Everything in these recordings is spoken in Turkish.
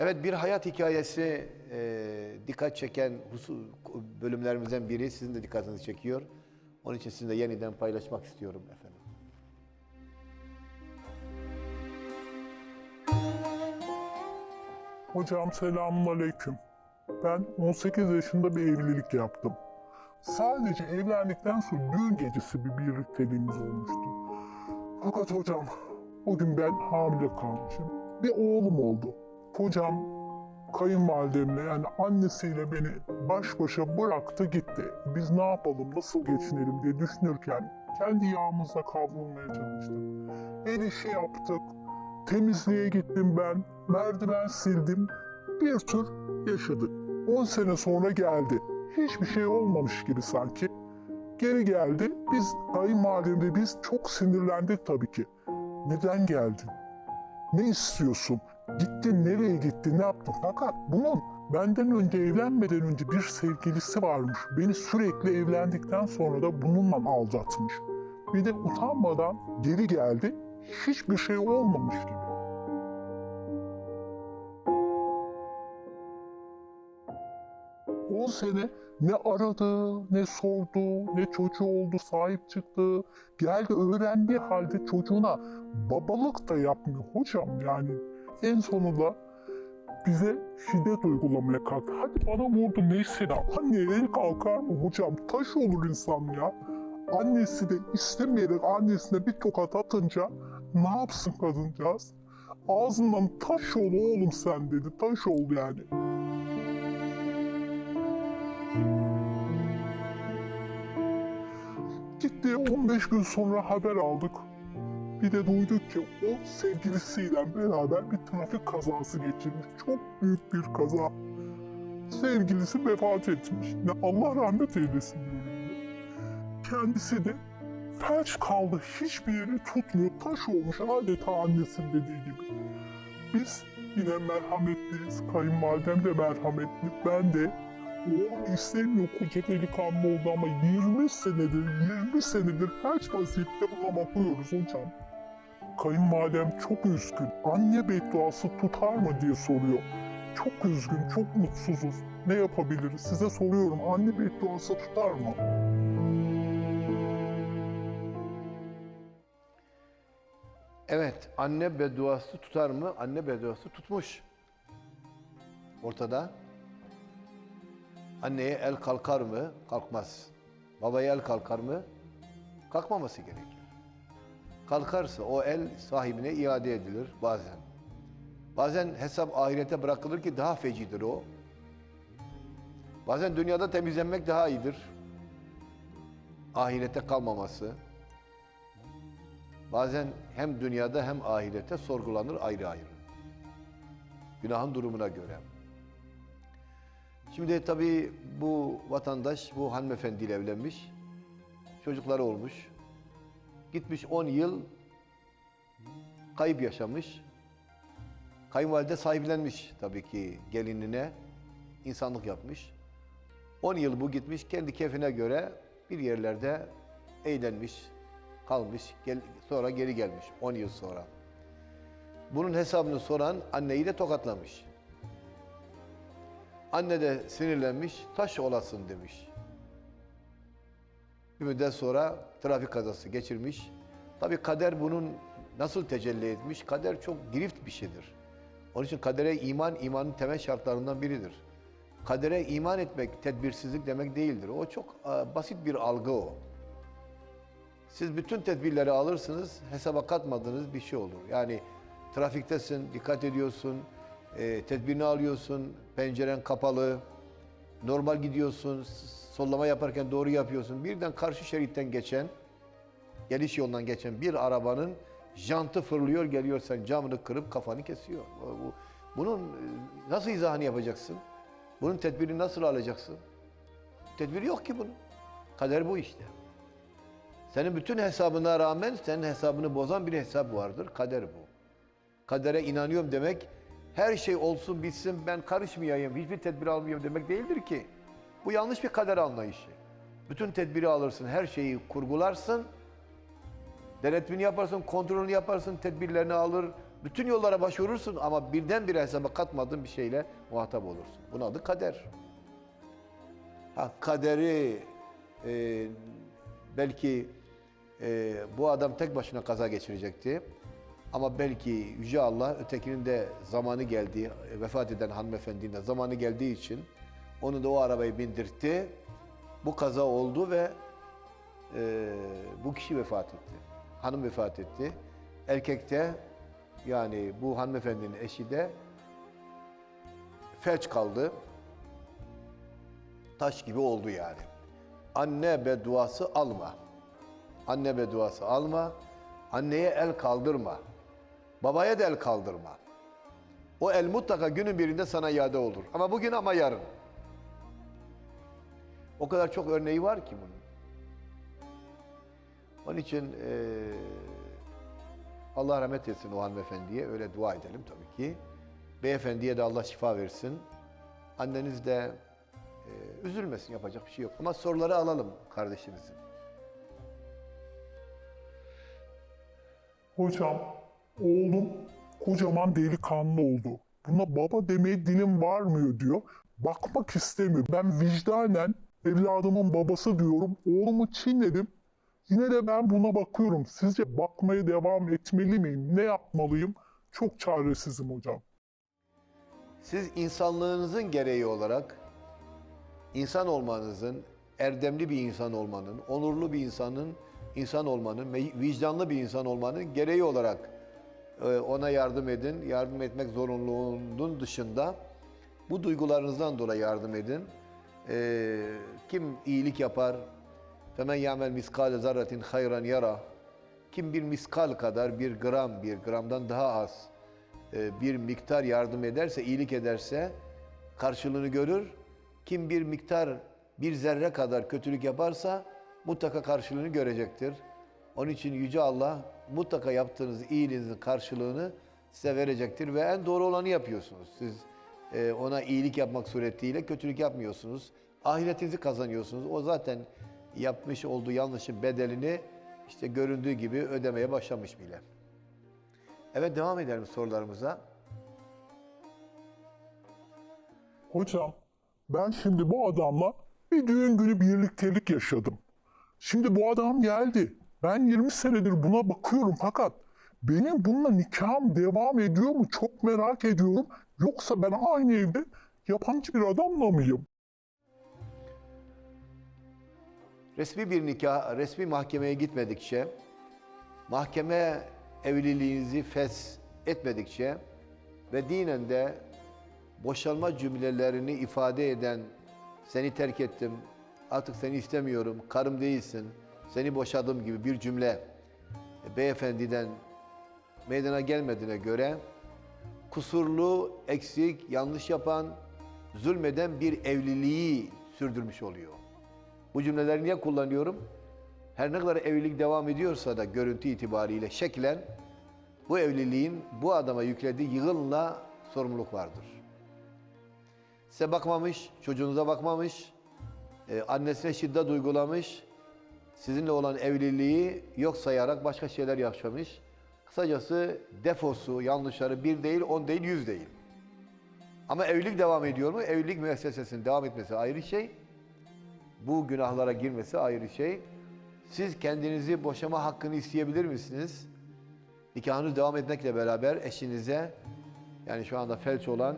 Evet bir hayat hikayesi e, dikkat çeken husu, bölümlerimizden biri sizin de dikkatinizi çekiyor. Onun için sizinle yeniden paylaşmak istiyorum efendim. Hocam selamun aleyküm. Ben 18 yaşında bir evlilik yaptım. Sadece evlendikten sonra düğün gecesi bir birlikteliğimiz olmuştu. Fakat hocam o gün ben hamile kalmışım. Bir oğlum oldu. Hocam kayınvalidemle yani annesiyle beni baş başa bıraktı gitti. Biz ne yapalım, nasıl geçinelim diye düşünürken kendi yağımıza kavrulmaya çalıştık. El işi yaptık, temizliğe gittim ben, merdiven sildim, bir tür yaşadık. 10 sene sonra geldi. Hiçbir şey olmamış gibi sanki. Geri geldi. Biz kayınvalidemle biz çok sinirlendik tabii ki. Neden geldin? Ne istiyorsun? Gittin nereye gittin ne yaptın? Fakat bunun benden önce evlenmeden önce bir sevgilisi varmış. Beni sürekli evlendikten sonra da bununla aldatmış. Bir de utanmadan geri geldi. Hiçbir şey olmamış gibi. On sene ne aradı, ne sordu, ne çocuğu oldu, sahip çıktı. Geldi öğrendiği halde çocuğuna babalık da yapmıyor hocam yani. En sonunda bize şiddet uygulamaya kalktı. Hadi bana vurdu neyse de anne el kalkar mı hocam? Taş olur insan ya. Annesi de istemeyerek annesine bir tokat atınca ne yapsın kadıncağız? Ağzından taş ol oğlum sen dedi. Taş ol yani. Gitti 15 gün sonra haber aldık. Bir de duyduk ki o sevgilisiyle beraber bir trafik kazası geçirmiş. Çok büyük bir kaza. Sevgilisi vefat etmiş. Ne Allah rahmet eylesin diyorum. Kendisi de felç kaldı. Hiçbir yeri tutmuyor. Taş olmuş adeta annesinin dediği gibi. Biz yine merhametliyiz. Kayınvalidem de merhametli. Ben de o istemiyor koca delikanlı oldu ama 20 senedir, 20 senedir felç vaziyette buna bakıyoruz hocam. Kayınvalidem çok üzgün. Anne bedduası tutar mı diye soruyor. Çok üzgün, çok mutsuzuz. Ne yapabiliriz? Size soruyorum. Anne bedduası tutar mı? Evet anne bedduası tutar mı? Anne bedduası tutmuş. Ortada. Anneye el kalkar mı? Kalkmaz. Babaya el kalkar mı? Kalkmaması gerekir. Kalkarsa o el sahibine iade edilir bazen. Bazen hesap ahirete bırakılır ki daha fecidir o. Bazen dünyada temizlenmek daha iyidir. Ahirete kalmaması. Bazen hem dünyada hem ahirette sorgulanır ayrı ayrı. Günahın durumuna göre. Şimdi tabii bu vatandaş bu hanımefendiyle evlenmiş. Çocukları olmuş. Gitmiş 10 yıl kayıp yaşamış. Kayınvalide sahiplenmiş tabii ki gelinine. insanlık yapmış. 10 yıl bu gitmiş kendi keyfine göre bir yerlerde eğlenmiş, kalmış, gel, sonra geri gelmiş 10 yıl sonra. Bunun hesabını soran anneyi de tokatlamış. Anne de sinirlenmiş, taş olasın demiş. Bir müddet sonra trafik kazası geçirmiş. Tabii kader bunun nasıl tecelli etmiş? Kader çok girift bir şeydir. Onun için kadere iman, imanın temel şartlarından biridir. Kadere iman etmek tedbirsizlik demek değildir. O çok e, basit bir algı o. Siz bütün tedbirleri alırsınız, hesaba katmadığınız bir şey olur. Yani trafiktesin, dikkat ediyorsun, e, tedbirini alıyorsun, penceren kapalı, normal gidiyorsun, sollama yaparken doğru yapıyorsun. Birden karşı şeritten geçen, geliş yolundan geçen bir arabanın jantı fırlıyor, geliyor sen camını kırıp kafanı kesiyor. Bu- bu- Bunun e, nasıl izahını yapacaksın? Bunun tedbirini nasıl alacaksın? Tedbiri yok ki bunun. Kader bu işte. Senin bütün hesabına rağmen senin hesabını bozan bir hesap vardır. Kader bu. Kadere inanıyorum demek her şey olsun bitsin ben karışmayayım, hiçbir tedbir almayayım demek değildir ki. Bu yanlış bir kader anlayışı. Bütün tedbiri alırsın, her şeyi kurgularsın. Denetimini yaparsın, kontrolünü yaparsın, tedbirlerini alır, Bütün yollara başvurursun ama birdenbire hesaba katmadığın bir şeyle muhatap olursun. Bunun adı kader. Ha, kaderi e, belki e, bu adam tek başına kaza geçirecekti. Ama belki Yüce Allah ötekinin de zamanı geldiği, vefat eden hanımefendinin de zamanı geldiği için onu da o arabayı bindirtti. Bu kaza oldu ve e, bu kişi vefat etti. Hanım vefat etti. Erkek de yani bu hanımefendinin eşi de felç kaldı. Taş gibi oldu yani. Anne bedduası alma. Anne bedduası alma. Anneye el kaldırma. Babaya da el kaldırma. O el mutlaka günün birinde sana iade olur. Ama bugün ama yarın. O kadar çok örneği var ki bunun. Onun için eee, Allah rahmet etsin o hanımefendiye. Öyle dua edelim tabii ki. Beyefendiye de Allah şifa versin. Anneniz de eee, üzülmesin yapacak bir şey yok. Ama soruları alalım kardeşimizin. Hocam, oğlum kocaman delikanlı oldu. Buna baba demeye dilim varmıyor diyor. Bakmak istemiyor. Ben vicdanen evladımın babası diyorum. Oğlumu çiğnedim. Yine de ben buna bakıyorum. Sizce bakmaya devam etmeli miyim? Ne yapmalıyım? Çok çaresizim hocam. Siz insanlığınızın gereği olarak insan olmanızın, erdemli bir insan olmanın, onurlu bir insanın, insan olmanın, vicdanlı bir insan olmanın gereği olarak e, ona yardım edin. Yardım etmek zorunluluğunun dışında bu duygularınızdan dolayı yardım edin. E, kim iyilik yapar? Femen ya'mel miskale zarratin hayran yara. Kim bir miskal kadar bir gram, bir gramdan daha az e, bir miktar yardım ederse, iyilik ederse karşılığını görür. Kim bir miktar, bir zerre kadar kötülük yaparsa mutlaka karşılığını görecektir. Onun için Yüce Allah mutlaka yaptığınız iyiliğinizin karşılığını size verecektir ve en doğru olanı yapıyorsunuz. Siz ona iyilik yapmak suretiyle kötülük yapmıyorsunuz. Ahiretinizi kazanıyorsunuz. O zaten yapmış olduğu yanlışın bedelini işte göründüğü gibi ödemeye başlamış bile. Evet devam edelim sorularımıza. Hocam, ben şimdi bu adamla bir düğün günü birliktelik yaşadım. Şimdi bu adam geldi. Ben 20 senedir buna bakıyorum fakat benim bununla nikahım devam ediyor mu çok merak ediyorum. Yoksa ben aynı evde yabancı bir adamla mıyım? Resmi bir nikah, resmi mahkemeye gitmedikçe, mahkeme evliliğinizi fes etmedikçe ve dinen de boşanma cümlelerini ifade eden seni terk ettim, artık seni istemiyorum, karım değilsin, seni boşadım gibi bir cümle beyefendiden meydana gelmediğine göre kusurlu, eksik, yanlış yapan, zulmeden bir evliliği sürdürmüş oluyor. Bu cümleleri niye kullanıyorum? Her ne kadar evlilik devam ediyorsa da görüntü itibariyle şeklen bu evliliğin bu adama yüklediği yığınla sorumluluk vardır. Size bakmamış, çocuğunuza bakmamış, e, annesine şiddet uygulamış, sizinle olan evliliği yok sayarak başka şeyler yaşamış. Kısacası defosu, yanlışları bir değil, on değil, yüz değil. Ama evlilik devam ediyor mu? Evlilik müessesesinin devam etmesi ayrı şey. Bu günahlara girmesi ayrı şey. Siz kendinizi boşama hakkını isteyebilir misiniz? Nikahınız devam etmekle beraber eşinize, yani şu anda felç olan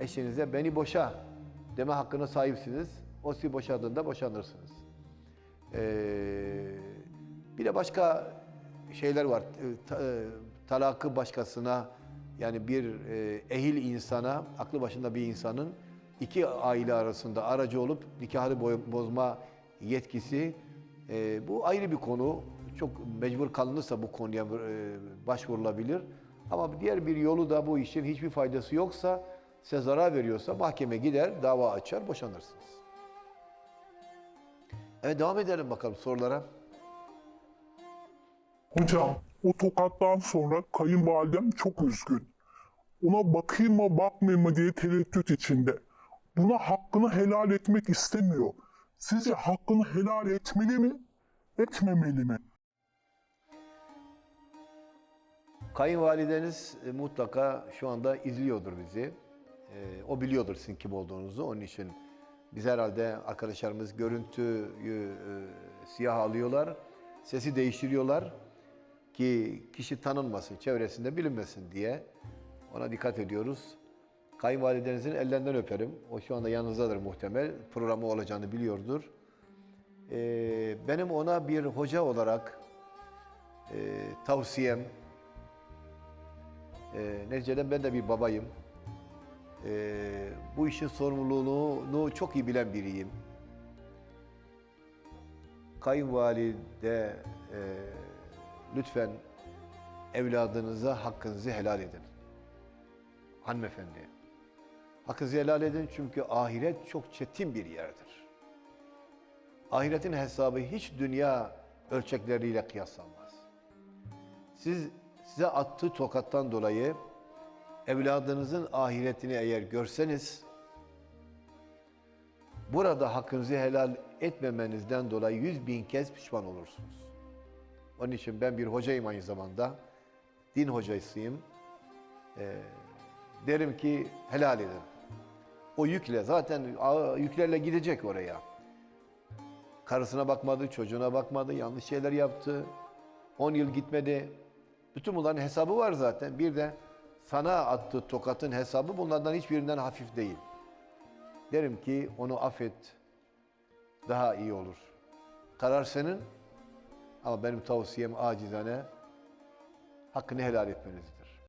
eşinize beni boşa deme hakkına sahipsiniz. O sizi boşadığında boşanırsınız. Ee, bir de başka şeyler var. Ta- e, talakı başkasına yani bir e, ehil insana, aklı başında bir insanın iki aile arasında aracı olup nikahı bozma yetkisi e, bu ayrı bir konu. Çok mecbur kalınırsa bu konuya e, başvurulabilir. Ama diğer bir yolu da bu işin hiçbir faydası yoksa, size zarar veriyorsa mahkeme gider, dava açar, boşanırsınız. Evet devam edelim bakalım sorulara. Hocam, o tokattan sonra kayınvalidem çok üzgün. Ona bakayım mı bakmayayım mı diye tereddüt içinde. Buna hakkını helal etmek istemiyor. Sizce hakkını helal etmeli mi, etmemeli mi? Kayınvalideniz e, mutlaka şu anda izliyordur bizi. E, o biliyordur sizin kim olduğunuzu. Onun için biz herhalde arkadaşlarımız görüntüyü e, siyah alıyorlar. Sesi değiştiriyorlar ki kişi tanınmasın, çevresinde bilinmesin diye ona dikkat ediyoruz. Kayınvalidenizin ellerinden öperim. O şu anda yanınızdadır muhtemel. Programı olacağını biliyordur. Ee, benim ona bir hoca olarak e, tavsiyem, e, neticede ben de bir babayım. E, bu işin sorumluluğunu çok iyi bilen biriyim. Kayınvalide e, lütfen evladınıza hakkınızı helal edin. Hanımefendi. Hakkınızı helal edin çünkü ahiret çok çetin bir yerdir. Ahiretin hesabı hiç dünya ölçekleriyle kıyaslanmaz. Siz size attığı tokattan dolayı evladınızın ahiretini eğer görseniz burada hakkınızı helal etmemenizden dolayı yüz bin kez pişman olursunuz. Onun için ben bir hocayım aynı zamanda. Din hocasıyım. Ee, derim ki helal edin. O yükle zaten yüklerle gidecek oraya. Karısına bakmadı, çocuğuna bakmadı, yanlış şeyler yaptı. 10 yıl gitmedi. Bütün bunların hesabı var zaten. Bir de sana attığı tokatın hesabı bunlardan hiçbirinden hafif değil. Derim ki onu affet. Daha iyi olur. Karar senin. Ama benim tavsiyem acizane hakkını helal etmeniz.